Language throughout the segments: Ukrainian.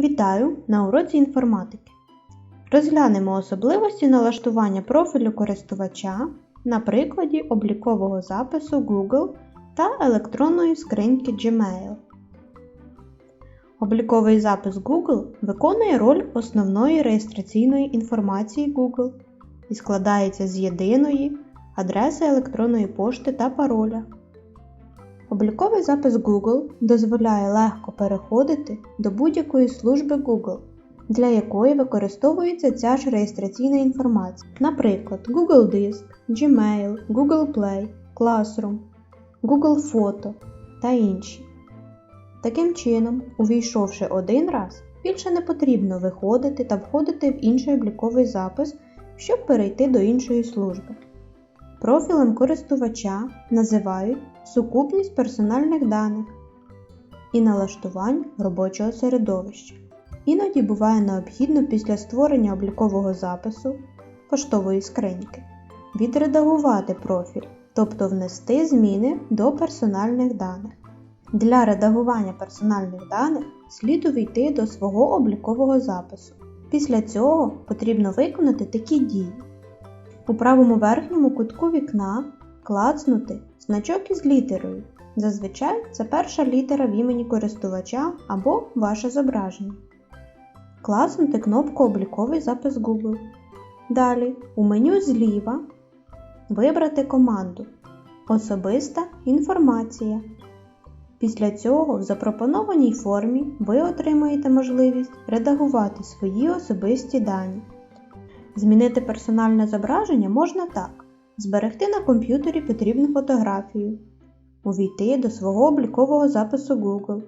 Вітаю на уроці інформатики. Розглянемо особливості налаштування профілю користувача на прикладі облікового запису Google та електронної скриньки Gmail. Обліковий запис Google виконує роль основної реєстраційної інформації Google і складається з єдиної адреси електронної пошти та пароля. Обліковий запис Google дозволяє легко переходити до будь-якої служби Google, для якої використовується ця ж реєстраційна інформація, наприклад, Google Диск, Gmail, Google Play, Classroom, Google Фото та інші. Таким чином, увійшовши один раз, більше не потрібно виходити та входити в інший обліковий запис, щоб перейти до іншої служби. Профілем користувача називають сукупність персональних даних і налаштувань робочого середовища. Іноді буває необхідно після створення облікового запису поштової скриньки відредагувати профіль, тобто внести зміни до персональних даних. Для редагування персональних даних слід увійти до свого облікового запису. Після цього потрібно виконати такі дії. У правому верхньому кутку вікна клацнути значок із літерою. Зазвичай це перша літера в імені користувача або ваше зображення. Клацнути кнопку Обліковий запис Google. Далі у меню зліва вибрати команду Особиста інформація. Після цього в запропонованій формі ви отримаєте можливість редагувати свої особисті дані. Змінити персональне зображення можна так: зберегти на комп'ютері потрібну фотографію, увійти до свого облікового запису Google.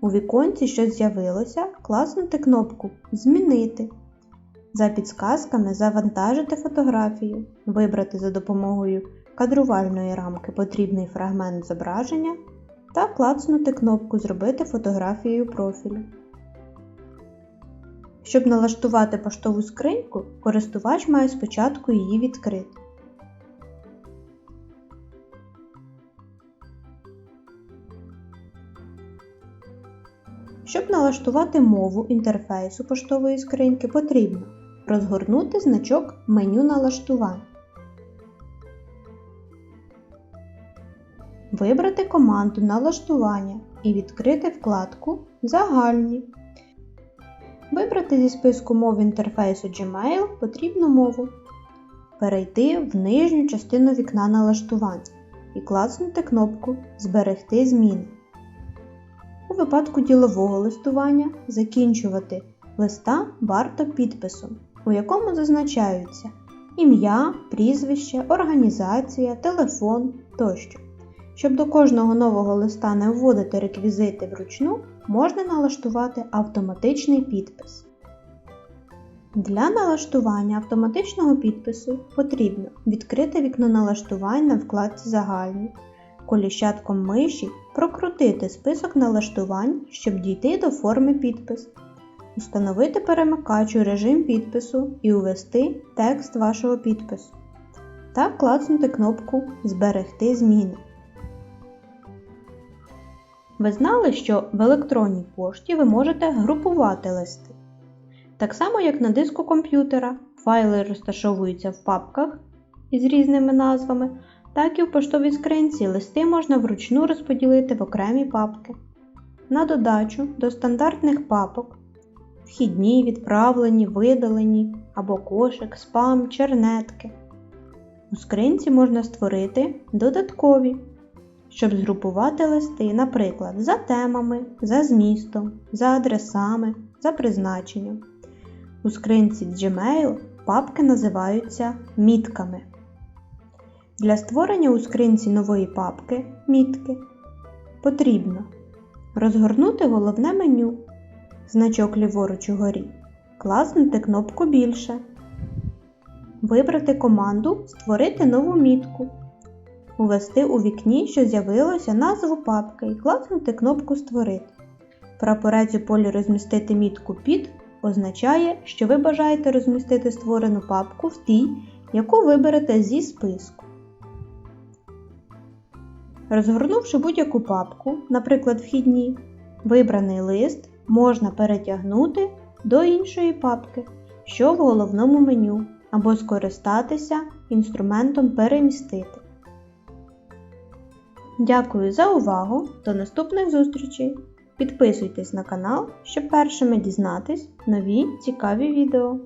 У віконці, що з'явилося, класнути кнопку Змінити. За підсказками завантажити фотографію, вибрати за допомогою кадрувальної рамки потрібний фрагмент зображення та клацнути кнопку Зробити фотографію профілю. Щоб налаштувати поштову скриньку, користувач має спочатку її відкрити. Щоб налаштувати мову інтерфейсу поштової скриньки, потрібно розгорнути значок меню налаштувань, вибрати команду налаштування і відкрити вкладку Загальні. Вибрати зі списку мов інтерфейсу Gmail потрібну мову, перейти в нижню частину вікна налаштувань і клацнути кнопку Зберегти зміни. У випадку ділового листування закінчувати листа варто підписом, у якому зазначаються ім'я, прізвище, організація, телефон тощо. Щоб до кожного нового листа не вводити реквізити вручну, можна налаштувати автоматичний підпис. Для налаштування автоматичного підпису потрібно відкрити вікно налаштувань на вкладці Загальні, коліщатком миші прокрутити список налаштувань, щоб дійти до форми підпис, установити перемикач у режим підпису і увести текст вашого підпису та клацнути кнопку Зберегти зміни. Ви знали, що в електронній пошті ви можете групувати листи. Так само, як на диску комп'ютера, файли розташовуються в папках із різними назвами, так і в поштовій скринці листи можна вручну розподілити в окремі папки. На додачу до стандартних папок вхідні, відправлені, видалені або кошик, спам, чернетки. У скринці можна створити додаткові щоб згрупувати листи, наприклад, за темами, за змістом, за адресами, за призначенням. У скринці Gmail папки називаються мітками. Для створення у скринці нової папки мітки потрібно розгорнути головне меню, значок ліворуч угорі, класнути кнопку Більше, вибрати команду Створити нову мітку увести у вікні, що з'явилося назву папки і класнути кнопку Створити. Прапорець у полі розмістити мітку під означає, що ви бажаєте розмістити створену папку в тій, яку виберете зі списку. Розгорнувши будь-яку папку, наприклад, вхідні, вибраний лист можна перетягнути до іншої папки, що в головному меню, або скористатися інструментом Перемістити. Дякую за увагу! До наступних зустрічей! Підписуйтесь на канал, щоб першими дізнатись нові цікаві відео.